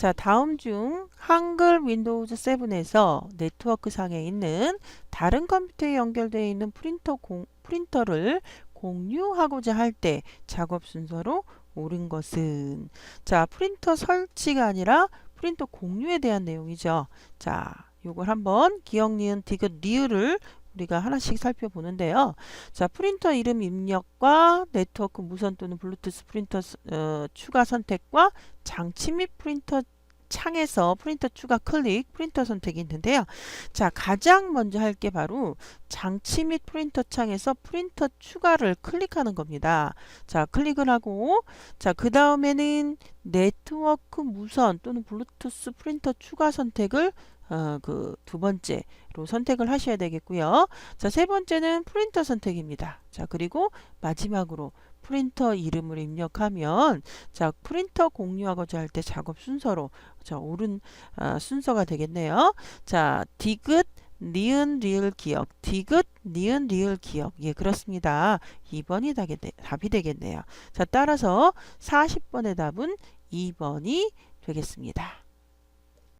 자, 다음 중 한글 윈도우즈 7에서 네트워크 상에 있는 다른 컴퓨터에 연결되어 있는 프린터 공, 프린터를 공유하고자 할 때 작업 순서로 옳은 것은 자, 프린터 설치가 아니라 프린터 공유에 대한 내용이죠. 자, 요걸 한번 기억, 니은, 디귿, 리을을 우리가 하나씩 살펴보는데요. 자, 프린터 이름 입력과 네트워크 무선 또는 블루투스 프린터 어, 추가 선택과 장치 및 프린터 창에서 프린터 추가 클릭, 프린터 선택이 있는데요. 자, 가장 먼저 할 게 바로 장치 및 프린터 창에서 프린터 추가를 클릭하는 겁니다. 자, 클릭을 하고, 자, 그 다음에는 네트워크 무선 또는 블루투스 프린터 추가 선택을 어, 그두 번째로 선택을 하셔야 되겠고요. 자, 세 번째는 프린터 선택입니다. 자, 그리고 마지막으로 프린터 이름을 입력하면 자, 프린터 공유하고자 할 때 작업 순서로 자, 옳은 아, 순서가 되겠네요. 자, 디귿 니은 리을 기억 디귿 니은 리을 기억 예 그렇습니다 2번이 답이 되겠네요 자 따라서 40번의 답은 2번이 되겠습니다